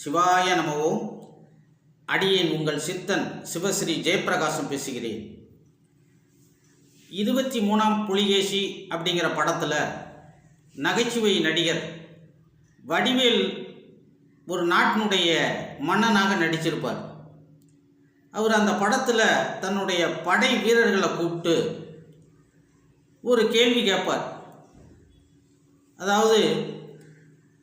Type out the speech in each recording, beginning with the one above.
சிவாய நமவோம் அடியேன் உங்கள் சித்தன் சிவஸ்ரீ ஜெயபிரகாசம் பேசுகிறேன். இருபத்தி மூணாம் புலிகேசி அப்படிங்கிற படத்தில் நகைச்சுவை நடிகர் வடிவேல் ஒரு நாட்டினுடைய மன்னனாக நடிச்சிருப்பார். அவர் அந்த படத்தில் தன்னுடைய படை வீரர்களை கூப்பிட்டு ஒரு கேள்வி கேட்பார். அதாவது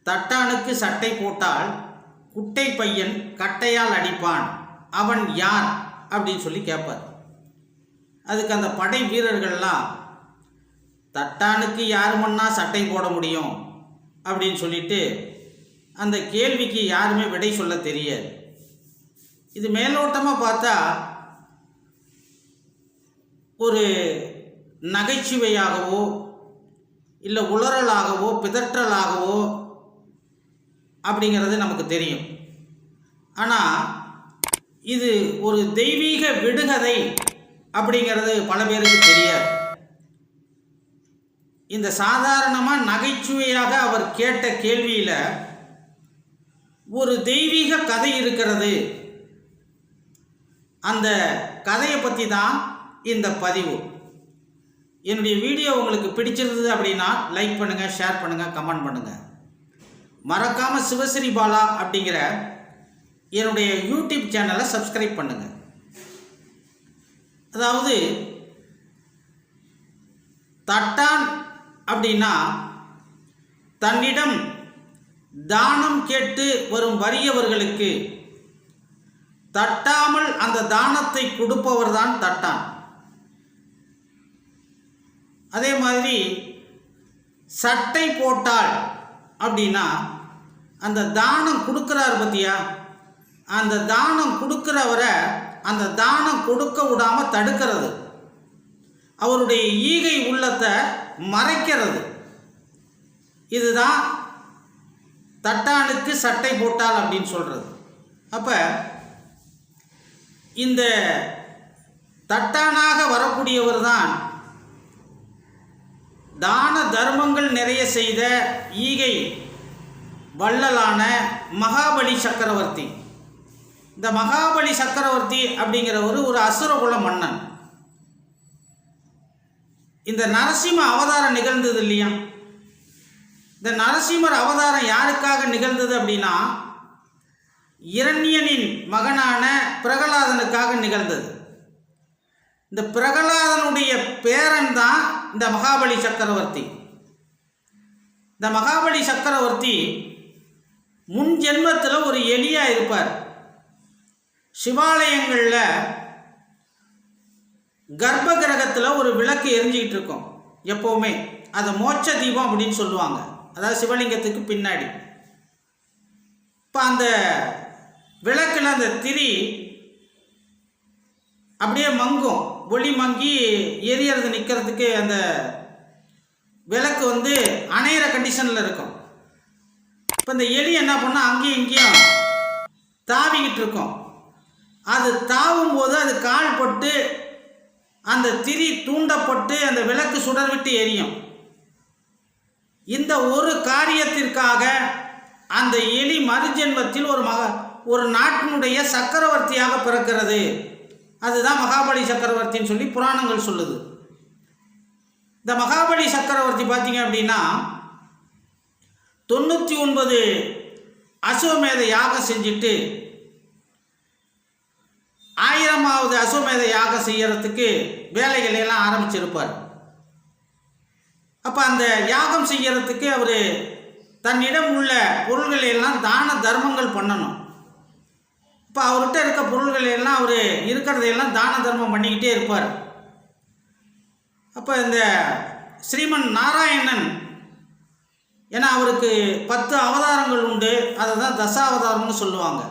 தட்டானுக்கு சட்டை போட்டால் குட்டை பையன் கட்டையால் அடிப்பான். அவன் யார்? அப்படின்னு சொல்லி கேட்பார் அதுக்கு அந்த படை வீரர்கள்லாம் தட்டானுக்கு யார் மண்ணா சட்டை போட முடியும்? அப்படின்னு சொல்லிட்டு அந்த கேள்விக்கு யாருமே விடை சொல்ல தெரியாது. இது மேலோட்டமாக பார்த்தா ஒரு நகைச்சுவையாகவோ இல்லை உளறலாகவோ பிதற்றலாகவோ அப்படிங்கிறது நமக்கு தெரியும். ஆனால் இது ஒரு தெய்வீக விடுகதை அப்படிங்கிறது பல பேருக்கு தெரியாது. இந்த சாதாரணமாக நகைச்சுவையாக அவர் கேட்ட கேள்வியில் ஒரு தெய்வீக கதை இருக்கிறது. அந்த கதையை பற்றி தான் இந்த பதிவு. என்னுடைய வீடியோ உங்களுக்கு பிடிச்சிருந்தது அப்படின்னா லைக் பண்ணுங்கள் ஷேர் பண்ணுங்கள் கமெண்ட் பண்ணுங்கள் மறக்காமல் சிவஸ்ரீ பாலா அப்படிங்கிற என்னுடைய யூடியூப் சேனலை சப்ஸ்கிரைப் பண்ணுங்கள் அதாவது தட்டான் அப்படின்னா தன்னிடம் தானம் கேட்டு வரும் வறியவர்களுக்கு தட்டாமல் அந்த தானத்தை கொடுப்பவர் தான் தட்டான். அதே மாதிரி சட்டை போட்டால் அப்படின்னா அந்த தானம் கொடுக்குறாரு பத்தியா? அந்த தானம் கொடுக்குறவரை அந்த தானம் கொடுக்க விடாமல் தடுக்கிறது. அவருடைய ஈகை உள்ளத்தை மறைக்கிறது. இதுதான் தட்டானுக்கு சட்டை போட்டால் அப்படின்னு சொல்கிறது அப்போ இந்த தட்டானாக வரக்கூடியவர் தான் தான தர்மங்கள் நிறைய செய்த ஈகை வள்ளலான மகாபலி சக்கரவர்த்தி. இந்த மகாபலி சக்கரவர்த்தி அப்படிங்கிறவர் ஒரு அசுரகுல மன்னன். இந்த நரசிம்ம அவதாரம் நிகழ்ந்தது இல்லையா? இந்த நரசிம்மர் அவதாரம் யாருக்காக நிகழ்ந்தது அப்படின்னா இரண்யனின் மகனான பிரகலாதனுக்காக நிகழ்ந்தது. இந்த பிரகலாதனுடைய பேரன் தான் இந்த மகாபலி சக்கரவர்த்தி. இந்த மகாபலி சக்கரவர்த்தி முன் ஜென்மத்தில் ஒரு எலியாக இருப்பார். சிவாலயங்களில் கர்ப்ப கிரகத்தில் ஒரு விளக்கு எரிஞ்சிக்கிட்டு இருக்கும். எப்போவுமே. அதை மோட்ச தீபம் அப்படின்னு சொல்லுவாங்க. அதாவது சிவலிங்கத்துக்கு பின்னாடி. இப்போ அந்த விளக்கில் அந்த திரி அப்படியே மங்கும். ஒளி மங்கி எரியறது நிற்கிறதுக்கு அந்த விளக்கு வந்து அணையிற கண்டிஷனில் இருக்கும். இப்போ இந்த எலி என்ன பண்ணால் அங்கேயும் இங்கேயும் தாவிக்கிட்டு இருக்கும். அது தாவும் போது அது கால் பட்டு அந்த திரி தூண்டப்பட்டு அந்த விளக்கு சுடர் விட்டு எரியும். இந்த ஒரு காரியத்திற்காக அந்த எலி மறுஜென்மத்தில் ஒரு மக ஒரு நாட்டினுடைய சக்கரவர்த்தியாக பிறக்கிறது. அதுதான் மகாபலி சக்கரவர்த்தின்னு சொல்லி புராணங்கள் சொல்லுது. இந்த மகாபலி சக்கரவர்த்தி பார்த்தீங்க அப்படின்னா தொண்ணூற்றி ஒன்பது அசுவமேத யாகம் செஞ்சுட்டு ஆயிரமாவது அசுவமேத யாகம் செய்யறதுக்கு வேலைகளை எல்லாம் ஆரம்பிச்சிருப்பார். அப்போ அந்த யாகம் செய்யறதுக்கு அவர் தன்னிடம் உள்ள பொருள்களை எல்லாம் தான தர்மங்கள் பண்ணணும். இப்போ அவர்கிட்ட இருக்க பொருள்கள் எல்லாம் அவர் இருக்கிறதையெல்லாம் தான தர்மம் பண்ணிக்கிட்டே இருப்பார். அப்போ இந்த ஸ்ரீமன் நாராயணன் ஏன்னா அவருக்கு பத்து அவதாரங்கள் உண்டு அதை தான் தசாவதாரம்னு சொல்லுவாங்க.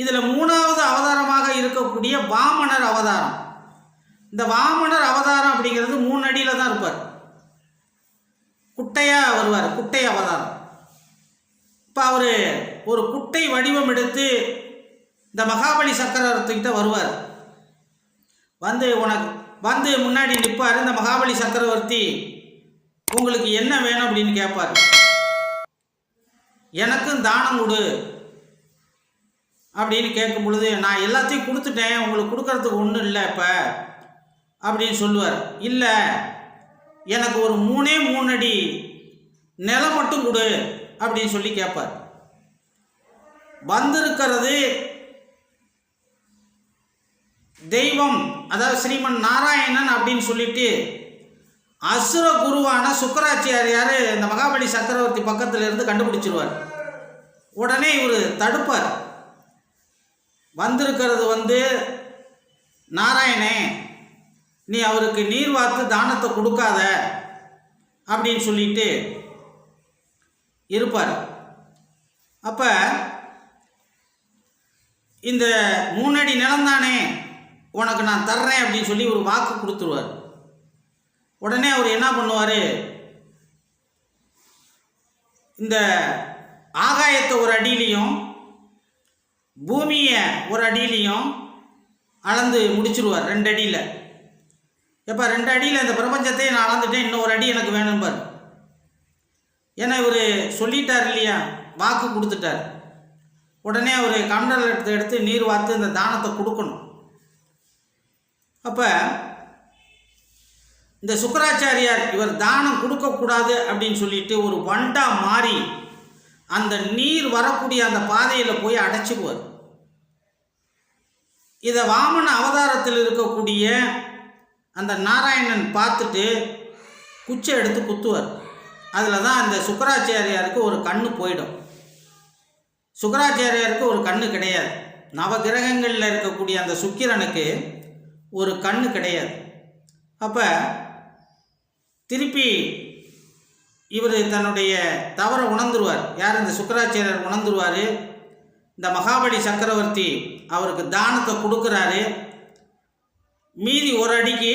இதில் மூணாவது அவதாரமாக இருக்கக்கூடிய வாமனர் அவதாரம். இந்த வாமனர் அவதாரம் அப்படிங்கிறது மூணு அடியில் தான் இருப்பார். குட்டையாக வருவார் குட்டை அவதாரம். இப்போ அவர் ஒரு குட்டை வடிவம் எடுத்து இந்த மகாபலி சக்கரவர்த்திக்கிட்ட வருவார். வந்து உனக்கு வந்து முன்னாடி நிற்பார் இந்த மகாபலி சக்கரவர்த்தி. உங்களுக்கு என்ன வேணும் அப்படின்னு கேட்பார். எனக்கும் தானம் கொடு அப்படின்னு கேட்கும் பொழுது நான் எல்லாத்தையும் கொடுத்துட்டேன் உங்களுக்கு கொடுக்கறதுக்கு ஒன்றும் இல்லை இப்போ அப்படின்னு சொல்லுவார். இல்லை எனக்கு ஒரு மூணே மூணு அடி நிலம் மட்டும் கொடு அப்படின்னு சொல்லி கேட்பார். வந்திருக்கிறது தெய்வம் அதாவது ஸ்ரீமன் நாராயணன் அப்படின்னு சொல்லிட்டு அசுர குருவான சுக்கராச்சாரியார் இந்த மகாபலி சக்கரவர்த்தி பக்கத்தில் இருந்து கண்டுபிடிச்சிருவார். உடனே இவர் தடுப்பார். வந்திருக்கிறது வந்து நாராயணே நீ அவருக்கு நீர் வார்த்து தானத்தை கொடுக்காத அப்படின்னு சொல்லிட்டு இருப்பார். அப்போ இந்த மூணடி நிலம்தானே உனக்கு நான் தர்றேன் அப்படின்னு சொல்லி ஒரு வாக்கு கொடுத்துருவார். உடனே அவர் என்ன பண்ணுவார்? இந்த ஆகாயத்தை ஒரு அடியிலையும் பூமியை ஒரு அடியிலையும் அளந்து முடிச்சிருவார் ரெண்டு அடியில். எப்போ ரெண்டு அடியில் இந்த பிரபஞ்சத்தை நான் அளந்துட்டேன் இன்னும் ஒரு அடி எனக்கு வேணும்பார் ஏன்னா இவர் சொல்லிட்டார் இல்லையா? வாக்கு கொடுத்துட்டார். உடனே அவர் கண்டல் எடுத்து எடுத்து நீர் வார்த்து இந்த தானத்தை கொடுக்கணும். அப்போ இந்த சுக்கராச்சாரியார் இவர் தானம் கொடுக்கக்கூடாது அப்படின்னு சொல்லிட்டு ஒரு வண்டா மாறி அந்த நீர் வரக்கூடிய அந்த பாதையில் போய் அடைச்சிக்குவார். இதை வாமன அவதாரத்தில் இருக்கக்கூடிய அந்த நாராயணன் பார்த்துட்டு குச்சை எடுத்து குத்துவார். அதில் தான் அந்த சுக்கராச்சாரியாருக்கு ஒரு கண்ணு போயிடும். சுக்கராச்சாரியாருக்கு ஒரு கண்ணு கிடையாது. நவகிரகங்களில் இருக்கக்கூடிய அந்த சுக்கிரனுக்கு ஒரு கண்ணு கிடையாது. அப்போ திருப்பி இவர் தன்னுடைய தவறை உணர்ந்துருவார். யார்? இந்த சுக்கராச்சாரியர் உணர்ந்துருவார். இந்த மகாபலி சக்கரவர்த்தி அவருக்கு தானத்தை கொடுக்குறாரு. மீதி ஒரு அடிக்கு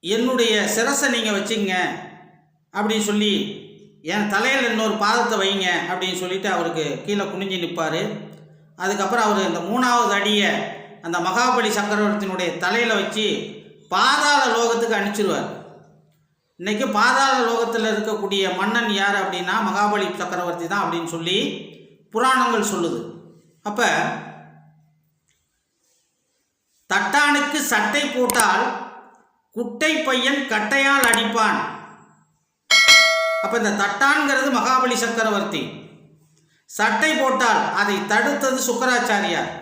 என்னுடைய சிரசை நீங்கள் வச்சுங்க அப்படின்னு சொல்லி என் தலையில் இன்னொரு பாதத்தை வைங்க அப்படின்னு சொல்லிட்டு அவருக்கு கீழே குனிஞ்சு நிற்பார் அதுக்கப்புறம் அவர் இந்த மூணாவது அடியை அந்த மகாபலி சக்கரவர்த்தியினுடைய தலையில் வச்சு பாதாள லோகத்துக்கு அனுப்பிச்சிருவார். இன்னைக்கு பாதாள லோகத்தில் இருக்கக்கூடிய மன்னன் யார் அப்படின்னா மகாபலி சக்கரவர்த்தி தான் அப்படின்னு சொல்லி புராணங்கள் சொல்லுது. அப்போ தட்டானுக்கு சட்டை போட்டால் குட்டை பையன் கட்டையால் அடிப்பான். அப்போ இந்த தட்டான்கிறது மகாபலி சக்கரவர்த்தி. சட்டை போட்டால் அதை தடுத்தது சுக்கராச்சாரியார்.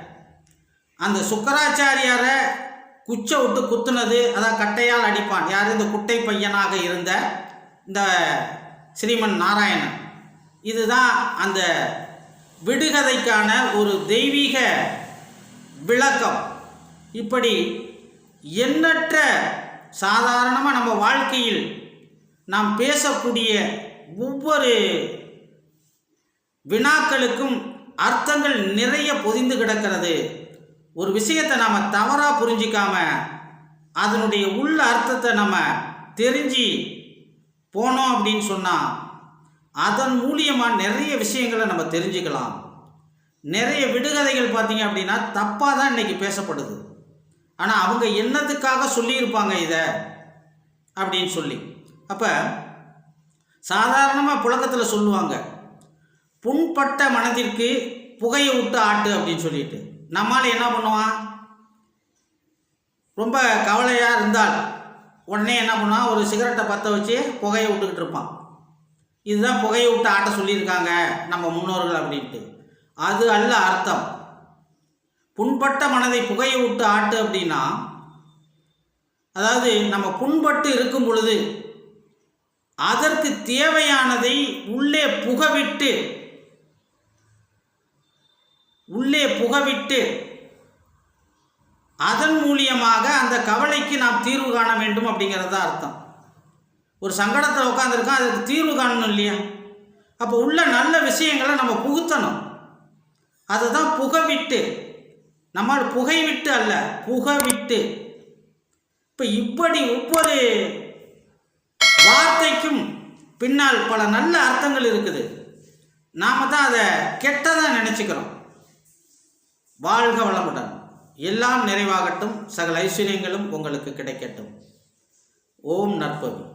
அந்த சுக்கராச்சாரியாரை குச்சை விட்டு குத்துனது அதான் கட்டையால் அடிப்பான். யார்? இந்த குட்டை பையனாக இருந்த இந்த ஸ்ரீமன் நாராயணன். இதுதான் அந்த விடுகதைக்கான ஒரு தெய்வீக விளக்கம். இப்படி எண்ணற்ற சாதாரணமாக நம்ம வாழ்க்கையில் நாம் பேசக்கூடிய ஒவ்வொரு வினாக்களுக்கும் அர்த்தங்கள் நிறைய பொதிந்து கிடக்கிறது. ஒரு விஷயத்தை நாம் தவறாக புரிஞ்சிக்காம அதனுடைய உள்ள அர்த்தத்தை நம்ம தெரிஞ்சு போனோம் அப்படின்னு சொன்னால் அதன் மூலியமாக நிறைய விஷயங்களை நம்ம தெரிஞ்சுக்கலாம். நிறைய விடுகதைகள் பார்த்தீங்க அப்படின்னா தப்பாக தான் இன்னைக்கு பேசப்படுது. ஆனால் அவங்க என்னத்துக்காக சொல்லியிருப்பாங்க இதை? அப்படின்னு சொல்லி. அப்போ சாதாரணமாக புழக்கத்தில் சொல்லுவாங்க புண்பட்ட மனதிற்கு புகையை விட்டு ஆட்டு அப்படின்னு சொல்லிட்டு. நம்மால் என்ன பண்ணுவான்? ரொம்ப கவலையாக இருந்தால் உடனே என்ன பண்ணுவான்? ஒரு சிகரெட்டை பற்ற வச்சு புகையை விட்டுக்கிட்டு இருப்பான். இதுதான் புகையை விட்டு ஆட்ட சொல்லியிருக்காங்க நம்ம முன்னோர்கள் அப்படின்ட்டு. அது அல்ல அர்த்தம். புண்பட்ட மனதை புகையை விட்டு ஆட்டு அப்படின்னா அதாவது நம்ம புண்பட்டு இருக்கும் பொழுது அதற்கு தேவையானதை உள்ளே புகவிட்டு உள்ளே புகவிட்டு அதன் மூலியமாக அந்த கவலைக்கு நாம் தீர்வு காண வேண்டும் அப்படிங்கிறது தான் அர்த்தம். ஒரு சங்கடத்தில் உட்காந்துருக்கோம் அதுக்கு தீர்வு காணணும் இல்லையா? அப்போ உள்ள நல்ல விஷயங்களை நம்ம புகுத்தணும். அதுதான் புகவிட்டு. நம்மால் புகை விட்டு அல்ல புகவிட்டு. இப்போ இப்படி ஒவ்வொரு வார்த்தைக்கும் பின்னால் பல நல்ல அர்த்தங்கள் இருக்குது. நாம் தான் அதை கெட்டதாக நினச்சிக்கிறோம். வாழ்க வளமுடன். எல்லாம் நிறைவாகட்டும். சகல ஐஸ்வர்யங்களும் உங்களுக்கு கிடைக்கட்டும். ஓம் நற்பவி.